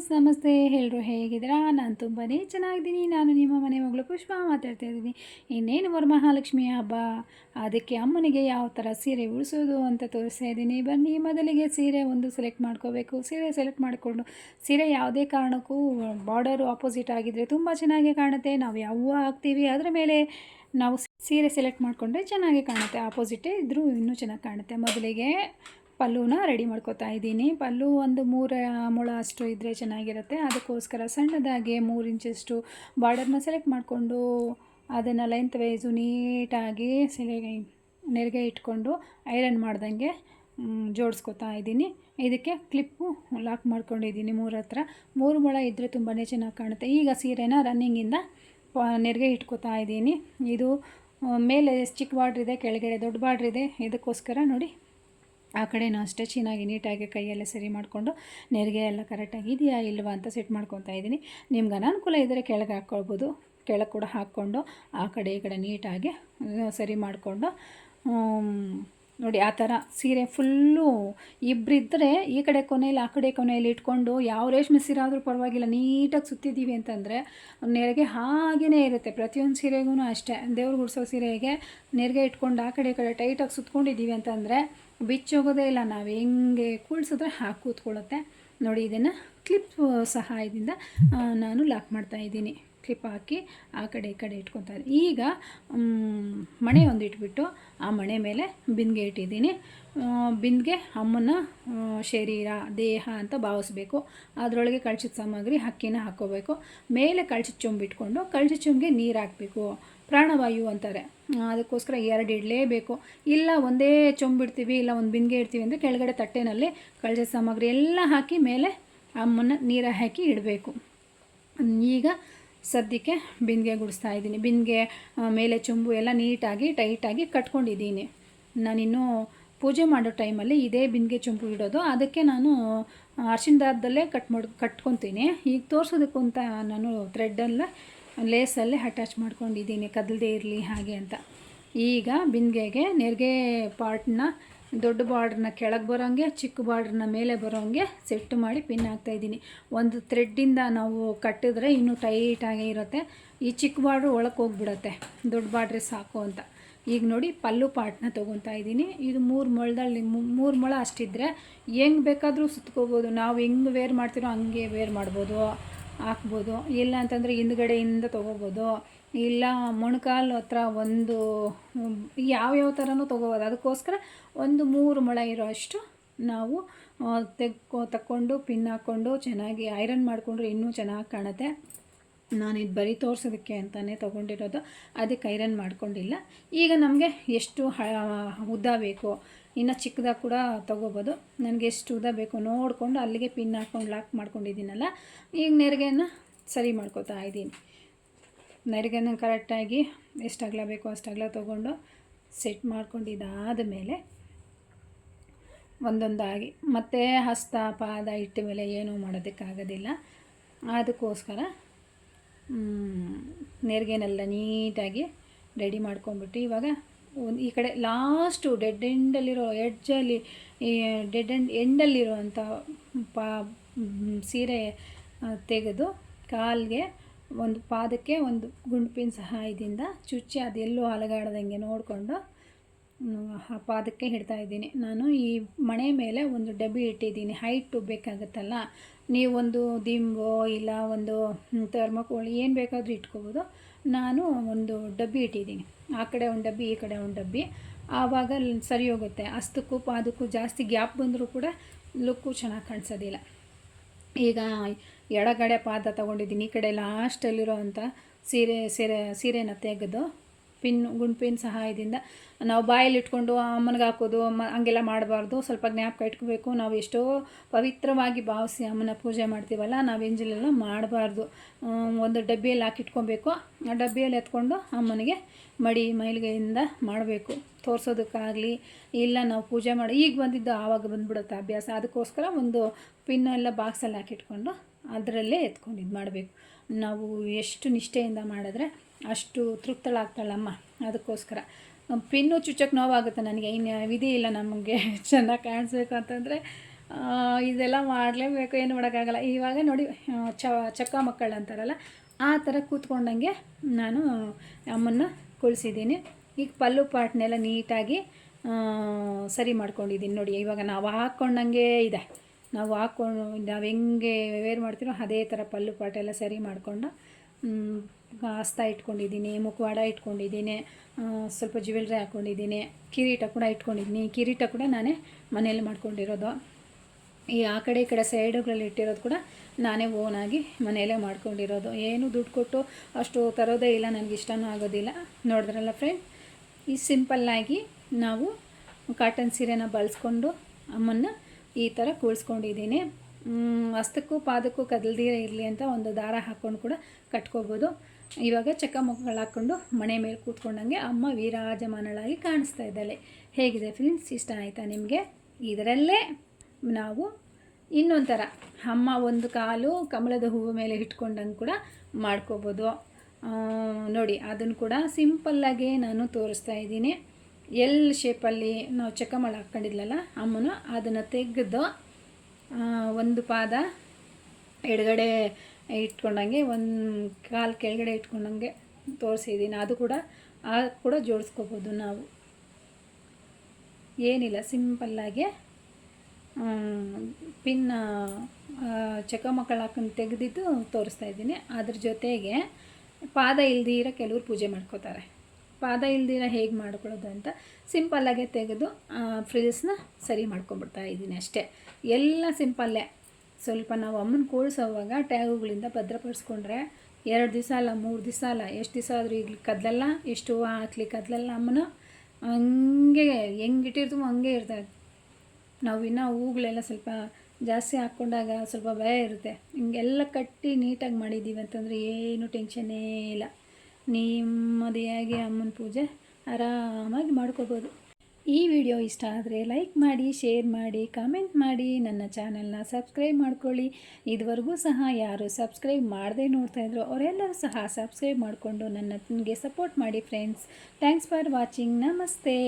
Friends ನಮಸ್ತೆ. ಎಲ್ಲರೂ ಹೇಗಿದ್ದೀರಾ? ನಾನು ತುಂಬಾ ಚೆನ್ನಾಗಿದ್ದೀನಿ. ನಾನು ನಿಮ್ಮ ಮನೆ ಮಗಳು ಪುಷ್ಪ ಮಾತಾಡ್ತಾ ಇದ್ದೀನಿ. ಇನ್ನೇನು ವರಮಹಾಲಕ್ಷ್ಮಿ ಹಬ್ಬ? ಅದಕ್ಕೆ ಅಮ್ಮನಿಗೆ ಯಾವ ಥರ ಸೀರೆ ಉಳಿಸೋದು ಅಂತ ತೋರಿಸ್ತಾ ಇದ್ದೀನಿ. ಬನ್ನಿ, ಮೊದಲಿಗೆ ಸೀರೆ ಒಂದು ಸೆಲೆಕ್ಟ್ ಮಾಡ್ಕೋಬೇಕು. ಸೀರೆ ಸೆಲೆಕ್ಟ್ ಮಾಡಿಕೊಂಡು, ಸೀರೆ ಯಾವುದೇ ಕಾರಣಕ್ಕೂ ಬಾರ್ಡರು ಆಪೋಸಿಟ್ ಆಗಿದ್ದರೆ ತುಂಬ ಚೆನ್ನಾಗಿ ಕಾಣುತ್ತೆ. ನಾವು ಯಾವ ಹಾಕ್ತೀವಿ. ಅದರ ಮೇಲೆ ನಾವು ಸೀರೆ ಸೆಲೆಕ್ಟ್ ಮಾಡಿಕೊಂಡ್ರೆ ಚೆನ್ನಾಗಿ ಕಾಣುತ್ತೆ. ಆಪೋಸಿಟೇ ಇದ್ದರೂ ಇನ್ನೂ ಚೆನ್ನಾಗಿ ಕಾಣುತ್ತೆ. ಮೊದಲಿಗೆ ಪಲ್ಲುನ ರೆಡಿ ಮಾಡ್ಕೋತಾ ಇದ್ದೀನಿ. ಪಲ್ಲು ಒಂದು ಮೂರು ಮೊಳ ಅಷ್ಟು ಇದ್ದರೆ ಚೆನ್ನಾಗಿರುತ್ತೆ. ಅದಕ್ಕೋಸ್ಕರ ಸಣ್ಣದಾಗಿ ಮೂರು ಇಂಚಷ್ಟು ಬಾರ್ಡರ್ನ ಸೆಲೆಕ್ಟ್ ಮಾಡಿಕೊಂಡು ಅದನ್ನು ಲೆಂತ್ ವೈಸು ನೀಟಾಗಿ ಸೆಲೆ ನೆರಿಗೆ ಇಟ್ಕೊಂಡು ಐರನ್ ಮಾಡ್ದಂಗೆ ಜೋಡಿಸ್ಕೊತಾ ಇದ್ದೀನಿ. ಇದಕ್ಕೆ ಕ್ಲಿಪ್ಪು ಲಾಕ್ ಮಾಡ್ಕೊಂಡಿದ್ದೀನಿ ಮೂರ ಹತ್ರ. ಮೂರು ಮೊಳ ಇದ್ದರೆ ತುಂಬಾ ಚೆನ್ನಾಗಿ ಕಾಣುತ್ತೆ. ಈಗ ಸೀರೆನ ರನ್ನಿಂಗಿಂದ ನೆರಿಗೆ ಇಟ್ಕೋತಾ ಇದ್ದೀನಿ. ಇದು ಮೇಲೆ ಚಿಕ್ಕ ಬಾರ್ಡ್ರಿದೆ ಕೆಳಗಡೆ ದೊಡ್ಡ ಬಾರ್ಡ್ರ್ ಇದೆ. ಇದಕ್ಕೋಸ್ಕರ ನೋಡಿ. ಆ ಕಡೆನೂ ಅಷ್ಟೇ ಚೆನ್ನಾಗಿ ನೀಟಾಗಿ ಕೈಯೆಲ್ಲ ಸರಿ ಮಾಡಿಕೊಂಡು ನೆರಿಗೆ ಎಲ್ಲ ಕರೆಕ್ಟಾಗಿ ಇದೆಯಾ ಇಲ್ವಾ ಅಂತ ಸೆಟ್ ಮಾಡ್ಕೊತಾ ಇದ್ದೀನಿ. ನಿಮ್ಗೆ ಅನಾನುಕೂಲ ಇದ್ದರೆ ಕೆಳಗೆ ಹಾಕ್ಕೊಳ್ಬೋದು. ಕೆಳಗೆ ಕೂಡ ಹಾಕ್ಕೊಂಡು ಆ ಕಡೆ ಈ ಕಡೆ ನೀಟಾಗಿ ಸರಿ ಮಾಡಿಕೊಂಡು ನೋಡಿ, ಆ ಥರ ಸೀರೆ ಫುಲ್ಲು ಇಬ್ಬರಿದ್ದರೆ ಈ ಕಡೆ ಕೊನೆಯಲ್ಲಿ ಆ ಕಡೆ ಕೊನೆಯಲ್ಲಿ ಇಟ್ಕೊಂಡು ಯಾವ ರೇಷ್ಮೆ ಸೀರೆ ಆದರೂ ಪರವಾಗಿಲ್ಲ, ನೀಟಾಗಿ ಸುತ್ತಿದ್ದೀವಿ ಅಂತಂದರೆ ನೆರಿಗೆ ಹಾಗೇ ಇರುತ್ತೆ. ಪ್ರತಿಯೊಂದು ಸೀರೆಗೂ ಅಷ್ಟೇ. ದೇವ್ರು ಗುಡಿಸೋ ಸೀರೆಗೆ ನೆರಿಗೆ ಇಟ್ಕೊಂಡು ಆ ಕಡೆ ಈ ಕಡೆ ಟೈಟಾಗಿ ಸುತ್ಕೊಂಡಿದ್ದೀವಿ ಅಂತಂದರೆ ಬಿಚ್ಚೋಗೋದೇ ಇಲ್ಲ. ನಾವು ಹೆಂಗೆ ಕೂಳ್ಸಿದ್ರೆ ಹಾಕಿ ಕೂತ್ಕೊಳ್ಳುತ್ತೆ. ನೋಡಿ, ಇದನ್ನು ಕ್ಲಿಪ್ ಸಹಾಯದಿಂದ ನಾನು ಲಾಕ್ ಮಾಡ್ತಾ ಇದ್ದೀನಿ. ಕ್ಲಿಪ್ ಹಾಕಿ ಆ ಕಡೆ ಈ ಕಡೆ ಇಟ್ಕೊತಾ ಇದ್ದೀನಿ. ಈಗ ಮಣೆ ಒಂದು ಇಟ್ಬಿಟ್ಟು ಆ ಮಣೆ ಮೇಲೆ ಬಿಂದಿಗೆ ಇಟ್ಟಿದ್ದೀನಿ. ಬಿಂದಿಗೆ ಅಮ್ಮನ ಶರೀರ, ದೇಹ ಅಂತ ಭಾವಿಸ್ಬೇಕು. ಅದರೊಳಗೆ ಕಳ್ಚಿದ ಸಾಮಗ್ರಿ ಅಕ್ಕಿನ ಹಾಕ್ಕೋಬೇಕು ಮೇಲೆ ಕಳ್ಚಿದ ಚೊಂಬು ಇಟ್ಕೊಂಡು ಕಳ್ಚಿದ ಚೊಂಬಿಗೆ ನೀರು ಹಾಕಬೇಕು. ಪ್ರಾಣವಾಯು ಅಂತಾರೆ. ಅದಕ್ಕೋಸ್ಕರ ಎರಡು ಇಡಲೇಬೇಕು. ಇಲ್ಲ ಒಂದೇ ಚೊಂಬಿಡ್ತೀವಿ ಇಲ್ಲ ಒಂದು ಬಿಂದಿಗೆ ಇಡ್ತೀವಿ ಅಂದರೆ ಕೆಳಗಡೆ ತಟ್ಟೆನಲ್ಲಿ ಕಳ್ಸಿದ ಸಾಮಗ್ರಿ ಎಲ್ಲ ಹಾಕಿ ಮೇಲೆ ಅಮ್ಮನ ನೀರು ಹಾಕಿ ಇಡಬೇಕು. ಈಗ ಸದ್ಯಕ್ಕೆ ಬಿಂದಿಗೆ ಗುಡಿಸ್ತಾ ಇದ್ದೀನಿ. ಬಿಂದಿಗೆ ಮೇಲೆ ಚೊಂಬು ಎಲ್ಲ ನೀಟಾಗಿ, ಟೈಟಾಗಿ ಕಟ್ಕೊಂಡಿದ್ದೀನಿ. ನಾನಿನ್ನೂ ಪೂಜೆ ಮಾಡೋ ಟೈಮಲ್ಲಿ ಇದೇ ಬಿಂದಿಗೆ ಚೊಂಬು ಇಡೋದು. ಅದಕ್ಕೆ ನಾನು ಅರ್ಶಿನ ದಾರದಲ್ಲೇ ಕಟ್ ಮಾಡಿ, ಕಟ್ಕೊತೀನಿ. ಈಗ ಅಂತ ನಾನು ಥ್ರೆಡ್ಡೆಲ್ಲ, ಲೇಸಲ್ಲೇ ಅಟ್ಯಾಚ್ ಮಾಡ್ಕೊಂಡಿದ್ದೀನಿ. ಕದಲದೇ ಇರಲಿ ಹಾಗೆ ಅಂತ. ಈಗ ಬಿಂದಿಗೆಗೆ, ನೆರಿಗೆ ಪಾರ್ಟ್ನ ದೊಡ್ಡ ಬಾರ್ಡ್ರನ್ನ ಕೆಳಗೆ ಬರೋಂಗೆ, ಚಿಕ್ಕ ಬಾರ್ಡ್ರನ್ನ ಮೇಲೆ ಬರೋಂಗೆ ಸೆಟ್ ಮಾಡಿ ಪಿನ್ ಹಾಕ್ತಾಯಿದ್ದೀನಿ ಒಂದು ಥ್ರೆಡ್ಡಿಂದ ನಾವು ಕಟ್ಟಿದ್ರೆ ಇನ್ನೂ ಟೈಟಾಗೇ ಇರುತ್ತೆ. ಈ ಚಿಕ್ಕ ಬಾರ್ಡ್ರ್ ಒಳಗೆ ಹೋಗ್ಬಿಡತ್ತೆ. ದೊಡ್ಡ ಬಾರ್ಡ್ರೆ ಸಾಕು ಅಂತ. ಈಗ ನೋಡಿ ಪಲ್ಲು ಪಾರ್ಟ್ನ ತೊಗೊತಾ ಇದ್ದೀನಿ. ಇದು ಮೂರು ಮೊಳದಲ್ಲಿ ಮೂರು ಮೊಳ ಅಷ್ಟಿದ್ರೆ ಹೆಂಗೆ ಬೇಕಾದರೂ ಸುತ್ಕೋಬೋದು. ನಾವು ಹೆಂಗೆ ವೇರ್ ಮಾಡ್ತೀರೋ ಹಂಗೆ ವೇರ್ ಮಾಡ್ಬೋದು, ಹಾಕ್ಬೋದು. ಇಲ್ಲ ಅಂತಂದರೆ ಹಿಂದ್ಗಡೆಯಿಂದ ತೊಗೋಬೋದು. ಇಲ್ಲ, ಮೊಣಕಾಲು ಹತ್ರ ಒಂದು ಯಾವ್ಯಾವ ಥರನೂ ತೊಗೋಬೋದು. ಅದಕ್ಕೋಸ್ಕರ ಒಂದು ಮೂರು ಮೊಳ ಇರೋ ಅಷ್ಟು ನಾವು ತೆಗ್ಕೊ, ತಕ್ಕೊಂಡು, ಪಿನ್ ಹಾಕ್ಕೊಂಡು, ಚೆನ್ನಾಗಿ ಐರನ್ ಮಾಡಿಕೊಂಡ್ರೆ ಇನ್ನೂ ಚೆನ್ನಾಗಿ ಕಾಣುತ್ತೆ. ನಾನು ಇದು ಬರೀ ತೋರಿಸೋದಕ್ಕೆ ಅಂತಲೇ ತೊಗೊಂಡಿರೋದು. ಅದಕ್ಕೆ ಐರನ್ ಮಾಡ್ಕೊಂಡಿಲ್ಲ. ಈಗ ನಮಗೆ ಎಷ್ಟು ಹ ಉದ್ದ ಬೇಕು. ಇನ್ನು ಚಿಕ್ಕದಾಗ ಕೂಡ ತೊಗೋಬೋದು. ನನಗೆ ಎಷ್ಟು ಉದ್ದ ಬೇಕು ನೋಡಿಕೊಂಡು ಅಲ್ಲಿಗೆ ಪಿನ್ ಹಾಕ್ಕೊಂಡು ಲಾಕ್ ಮಾಡ್ಕೊಂಡಿದ್ದೀನಲ್ಲ, ಈಗ ನೆರಿಗೆಯನ್ನು ಸರಿ ಮಾಡ್ಕೋತಾ ಇದ್ದೀನಿ. ನೆರಿಗೆನ ಕರೆಕ್ಟಾಗಿ ಎಷ್ಟು ಬೇಕೋ ಅಗಲ ತೊಗೊಂಡು ಸೆಟ್ ಮಾಡ್ಕೊಂಡಿದ್ದಾದ ಮೇಲೆ ಒಂದೊಂದಾಗಿ. ಮತ್ತೆ ಹಸ್ತ, ಪಾದ ಇಟ್ಟ ಮೇಲೆ ಏನೂ ಮಾಡೋದಕ್ಕಾಗೋದಿಲ್ಲ. ಅದಕ್ಕೋಸ್ಕರ ನೆರಿಗೆನೆಲ್ಲ ನೀಟಾಗಿ ರೆಡಿ ಮಾಡ್ಕೊಂಬಿಟ್ಟು ಇವಾಗ ಒಂದು ಈ ಕಡೆ ಲಾಸ್ಟು ಡೆಡ್ ಎಂಡಲ್ಲಿರೋ ಎಡ್ಜಲ್ಲಿ ಈ ಡೆಡ್ ಎಂಡ್ ಎಂಡಲ್ಲಿರುವಂಥ ಪಾ ಸೀರೆ ತೆಗೆದು ಕಾಲಿಗೆ ಒಂದು ಪಾದಕ್ಕೆ ಒಂದು ಗುಂಡ್ಪಿನ ಸಹಾಯದಿಂದ ಚುಚ್ಚಿ ಅದೆಲ್ಲೂ ಅಲಗಾಡ್ದಂಗೆ ನೋಡಿಕೊಂಡು ಆ ಪಾದಕ್ಕೆ ಹಿಡ್ತಾ ಇದ್ದೀನಿ. ನಾನು ಈ ಮಣೆ ಮೇಲೆ ಒಂದು ಡಬ್ಬಿ ಇಟ್ಟಿದ್ದೀನಿ. ಹೈಟು ಬೇಕಾಗುತ್ತಲ್ಲ, ನೀವು ಒಂದು ದಿಂಬು ಇಲ್ಲ ಒಂದು ಥರ್ಮಕೋಳಿ ಏನು ಬೇಕಾದರೂ ಇಟ್ಕೋಬೋದು. ನಾನು ಒಂದು ಡಬ್ಬಿ ಇಟ್ಟಿದ್ದೀನಿ. ಆ ಕಡೆ ಒಂದು ಡಬ್ಬಿ, ಈ ಕಡೆ ಒಂದು ಡಬ್ಬಿ. ಆವಾಗ ಸರಿ ಹೋಗುತ್ತೆ. ಅಸ್ತಕ್ಕೂ ಪಾದಕ್ಕೂ ಜಾಸ್ತಿ ಗ್ಯಾಪ್ ಬಂದರೂ ಕೂಡ ಲುಕ್ಕು ಚೆನ್ನಾಗಿ ಕಾಣಿಸೋದಿಲ್ಲ. ಈಗ ಎಡಗಡೆ ಪಾದ ತೊಗೊಂಡಿದ್ದೀನಿ. ಈ ಕಡೆ ಲಾಸ್ಟಲ್ಲಿರೋ ಅಂಥ ಸೀರೆ ಸೀರೆ, ಸೀರೆನ ತೆಗೆದು ಪಿನ್ ಗುಂಡ್ಪಿನ್ ಸಹಾಯದಿಂದ ನಾವು ಬಾಯಲ್ಲಿ ಇಟ್ಕೊಂಡು ಅಮ್ಮನಿಗೆ ಹಾಕೋದು, ಅಮ್ಮ ಹಂಗೆಲ್ಲ ಮಾಡಬಾರ್ದು. ಸ್ವಲ್ಪ ಜ್ಞಾಪಕ ಇಟ್ಕೋಬೇಕು. ನಾವು ಎಷ್ಟೋ ಪವಿತ್ರವಾಗಿ ಭಾವಿಸಿ ಅಮ್ಮನ ಪೂಜೆ ಮಾಡ್ತೀವಲ್ಲ, ನಾವು ಎಂಜಲೆಲ್ಲ ಮಾಡಬಾರ್ದು. ಒಂದು ಡಬ್ಬಿಯಲ್ಲಿ ಹಾಕಿಟ್ಕೊಬೇಕು ಆ ಡಬ್ಬಿಯಲ್ಲಿ ಎತ್ಕೊಂಡು ಅಮ್ಮನಿಗೆ ಮಡಿ ಮೈಲಿಗೆಯಿಂದ ಮಾಡಬೇಕು. ತೋರಿಸೋದಕ್ಕಾಗಲಿ, ಇಲ್ಲ ನಾವು ಪೂಜೆ ಮಾಡಿ, ಈಗ ಬಂದಿದ್ದು ಆವಾಗ ಬಂದ್ಬಿಡುತ್ತೆ ಅಭ್ಯಾಸ. ಅದಕ್ಕೋಸ್ಕರ ಒಂದು ಪಿನ್ನೆಲ್ಲ ಬಾಕ್ಸಲ್ಲಿ ಹಾಕಿಟ್ಕೊಂಡು ಅದರಲ್ಲೇ ಎತ್ಕೊಂಡು ಇದು ಮಾಡಬೇಕು. ನಾವು ಎಷ್ಟು ನಿಷ್ಠೆಯಿಂದ ಮಾಡಿದ್ರೆ ಅಷ್ಟು ತೃಪ್ತಳಾಗ್ತಾಳಮ್ಮ ಅದಕ್ಕೋಸ್ಕರ. ಪಿನ್ನು ಚುಚ್ಚಕ್ಕೆ ನೋವಾಗುತ್ತೆ ನನಗೆ ಇನ್ನು ವಿಧಿ ಇಲ್ಲ ನಮಗೆ ಚೆನ್ನಾಗಿ ಕಾಣಿಸ್ಬೇಕು ಅಂತಂದರೆ ಇದೆಲ್ಲ ಮಾಡಲೇಬೇಕು, ಏನು ಮಾಡೋಕ್ಕಾಗಲ್ಲ. ಇವಾಗ ನೋಡಿ ಚ, ಚಕ್ಕ ಮಕ್ಕಳು ಅಂತಾರಲ್ಲ, ಆ ಥರ ಕೂತ್ಕೊಂಡಂಗೆ ನಾನು ಅಮ್ಮನ್ನ ಕುಳಿಸಿದ್ದೀನಿ. ಈಗ ಪಲ್ಲು ಪಾಟ್ನೆಲ್ಲ ನೀಟಾಗಿ ಸರಿ ಮಾಡ್ಕೊಂಡಿದ್ದೀನಿ ನೋಡಿ, ಇವಾಗ ನಾವು ಹಾಕ್ಕೊಂಡಂಗೆ ಇದೆ. ನಾವು ಹಾಕ್ಕೊಂಡು ನಾವು ಹೆಂಗೆ ವೇರ್ ಮಾಡ್ತೀರೋ ಅದೇ ಥರ ಪಲ್ಲು ಪಾಟೆಲ್ಲ ಸರಿ ಮಾಡಿಕೊಂಡು ಹಸ್ತ ಇಟ್ಕೊಂಡಿದ್ದೀನಿ, ಮುಖವಾಡ ಇಟ್ಕೊಂಡಿದ್ದೀನಿ ಸ್ವಲ್ಪ ಜ್ಯುವೆಲ್ರಿ ಹಾಕ್ಕೊಂಡಿದ್ದೀನಿ ಕಿರೀಟ ಕೂಡ ಇಟ್ಕೊಂಡಿದ್ದೀನಿ. ಕಿರೀಟ ಕೂಡ ನಾನೇ ಮನೇಲಿ ಮಾಡ್ಕೊಂಡಿರೋದು. ಈ ಆ ಕಡೆ ಈ ಕಡೆ ಸೈಡುಗಳಲ್ಲಿ ಇಟ್ಟಿರೋದು ಕೂಡ ನಾನೇ ಓನಾಗಿ ಮನೆಯಲ್ಲೇ ಮಾಡ್ಕೊಂಡಿರೋದು. ಏನು ದುಡ್ಡು ಕೊಟ್ಟು ಅಷ್ಟು ತರೋದೇ ಇಲ್ಲ, ನನಗೆ ಇಷ್ಟನೂ ಆಗೋದಿಲ್ಲ. ನೋಡಿದ್ರಲ್ಲ ಫ್ರೆಂಡ್ ಈ ಸಿಂಪಲ್ಲಾಗಿ ನಾವು ಕಾಟನ್ ಸೀರೆನ ಬಳಸ್ಕೊಂಡು ಅಮ್ಮನ್ನ ಈ ಥರ ಕೂಳಿಸ್ಕೊಂಡಿದ್ದೀನಿ ಮ್, ಹಸ್ತಕ್ಕೂ ಪಾದಕ್ಕೂ ಕದಲ್ದಿರ ಇರಲಿ ಅಂತ ಒಂದು ದಾರ ಹಾಕ್ಕೊಂಡು ಕೂಡ ಕಟ್ಕೋಬೋದು. ಇವಾಗ ಚಕ್ಕ ಹಾಕ್ಕೊಂಡು ಮನೆ ಮೇಲೆ ಕೂತ್ಕೊಂಡಂಗೆ ಅಮ್ಮ ವಿರಾಜಮಾನಳಾಗಿ ಕಾಣಿಸ್ತಾ ಇದ್ದಾಳೆ. ಹೇಗಿದೆ ಫ್ರೆಂಡ್ಸ್ ಇಷ್ಟ ಆಯಿತಾ ನಿಮಗೆ? ಇದರಲ್ಲೇ ನಾವು ಇನ್ನೊಂಥರ ಥರ ಅಮ್ಮ ಒಂದು ಕಾಲು ಕಮಲದ ಹೂವು ಮೇಲೆ ಇಟ್ಕೊಂಡಂಗೆ ಕೂಡ ಮಾಡ್ಕೋಬೋದು. ನೋಡಿ ಅದನ್ನು ಕೂಡ ಸಿಂಪಲ್ಲಾಗೇ ನಾನು ತೋರಿಸ್ತಾ ಇದ್ದೀನಿ. ಎಲ್ ಶೇಪಲ್ಲಿ ನಾವು ಚಕ್ಕಮಳ ಹಾಕ್ಕೊಂಡಿದ್ಲಲ್ಲ, ಅಮ್ಮನು ಅದನ್ನು ತೆಗೆದು ಒಂದು ಪಾದ ಎಡಗಡೆ ಇಟ್ಕೊಂಡಂಗೆ, ಒಂದು ಕಾಲು ಕೆಳಗಡೆ ಇಟ್ಕೊಂಡಂಗೆ ತೋರಿಸಿದ್ದೀನಿ ಅದು ಕೂಡ, ಆ ಕೂಡ ಜೋಡಿಸ್ಕೋಬೋದು ನಾವು. ಏನಿಲ್ಲ ಸಿಂಪಲ್ಲಾಗಿ ಪಿನ್ ಚಕ್ಕ ಮಕ್ಕಳು ಹಾಕೊಂಡು ತೆಗೆದಿದ್ದು ತೋರಿಸ್ತಾ ಇದ್ದೀನಿ. ಅದ್ರ ಜೊತೆಗೆ ಪಾದ ಇಲ್ದಿರ ಕೆಲವರು ಪೂಜೆ ಮಾಡ್ಕೋತಾರೆ. ಪಾದ ಇಲ್ದಿರ ಹೇಗೆ ಮಾಡ್ಕೊಳ್ಳೋದು ಅಂತ ಸಿಂಪಲ್ಲಾಗೆ ತೆಗೆದು ಫ್ರಿಲ್ಸ್ನ ಸರಿ ಮಾಡ್ಕೊಂಬಿಡ್ತಾ ಇದ್ದೀನಿ ಅಷ್ಟೇ. ಎಲ್ಲ ಸಿಂಪಲ್ಲೇ ಸ್ವಲ್ಪ ನಾವು ಅಮ್ಮನ ಕೂಡಿಸೋವಾಗ ಟ್ಯಾಗುಗಳಿಂದ ಭದ್ರಪಡಿಸ್ಕೊಂಡ್ರೆ ಎರಡು ದಿವಸ ಅಲ್ಲ, ಮೂರು ದಿವಸ ಅಲ್ಲ, ಎಷ್ಟು ದಿವಸ ಆದರೂ ಈಗ ಕದ್ಲಲ್ಲ ಎಷ್ಟು ಹೂವು ಹಾಕ್ಲಿ, ಕದ್ಲಲ್ಲ ಅಮ್ಮನ ಹಂಗೆ, ಹೆಂಗೆ ಇಟ್ಟಿರ್ತೀವೋ ಹಂಗೆ ಇರ್ತಾ ನಾವು ಇನ್ನೂ ಹೂಗಳೆಲ್ಲ ಸ್ವಲ್ಪ ಜಾಸ್ತಿ ಹಾಕ್ಕೊಂಡಾಗ ಸ್ವಲ್ಪ ಭಯ ಇರುತ್ತೆ. ಹಿಂಗೆಲ್ಲ ಕಟ್ಟಿ ನೀಟಾಗಿ ಮಾಡಿದ್ದೀವಿ ಅಂತಂದರೆ ಏನು ಟೆನ್ಷನ್ನೇ ಇಲ್ಲ. ನೆಮ್ಮದಿಯಾಗಿ ಅಮ್ಮನ ಪೂಜೆ ಆರಾಮಾಗಿ ಮಾಡ್ಕೋಬೋದು. ಈ ವಿಡಿಯೋ ಇಷ್ಟ ಆದರೆ ಲೈಕ್ ಮಾಡಿ, ಶೇರ್ ಮಾಡಿ, ಕಾಮೆಂಟ್ ಮಾಡಿ, ನನ್ನ ಚಾನಲ್ನ ಸಬ್ಸ್ಕ್ರೈಬ್ ಮಾಡ್ಕೊಳ್ಳಿ. ಇದುವರೆಗೂ ಸಹ ಯಾರು ಸಬ್ಸ್ಕ್ರೈಬ್ ಮಾಡದೇ ನೋಡ್ತಾ ಇದ್ರು ಅವರೆಲ್ಲರೂ ಸಹ ಸಬ್ಸ್ಕ್ರೈಬ್ ಮಾಡಿಕೊಂಡು ನನ್ನ ಸಪೋರ್ಟ್ ಮಾಡಿ ಫ್ರೆಂಡ್ಸ್. Thanks for watching. ನಮಸ್ತೆ.